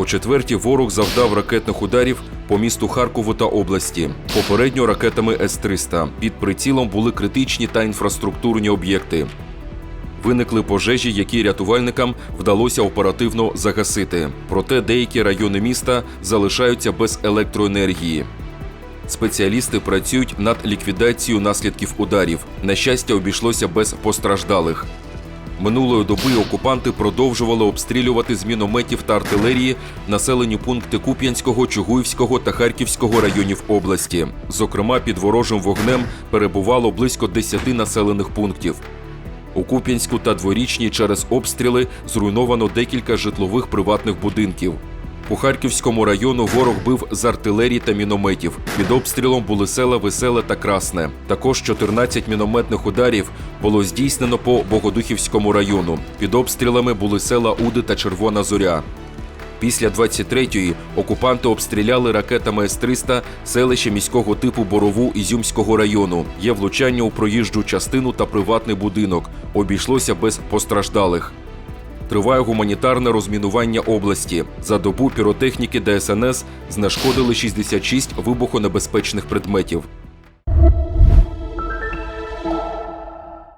О четвертій ворог завдав ракетних ударів по місту Харкову та області. Попередньо ракетами С-300. Під прицілом були критичні та інфраструктурні об'єкти. Виникли пожежі, які рятувальникам вдалося оперативно загасити. Проте деякі райони міста залишаються без електроенергії. Спеціалісти працюють над ліквідацією наслідків ударів. На щастя, обійшлося без постраждалих. Минулої доби окупанти продовжували обстрілювати з мінометів та артилерії населені пункти Куп'янського, Чугуївського та Харківського районів області. Зокрема, під ворожим вогнем перебувало близько 10 населених пунктів. У Куп'янську та Дворічній через обстріли зруйновано декілька житлових приватних будинків. У Харківському району ворог бив з артилерії та мінометів. Під обстрілом були села Веселе та Красне. Також 14 мінометних ударів було здійснено по Богодухівському району. Під обстрілами були села Уди та Червона Зоря. Після 23-ї окупанти обстріляли ракетами С-300 селище міського типу Борову Ізюмського району. Є влучання у проїжджу частину та приватний будинок. Обійшлося без постраждалих. Триває гуманітарне розмінування області. За добу піротехніки ДСНС знешкодили 66 вибухонебезпечних предметів.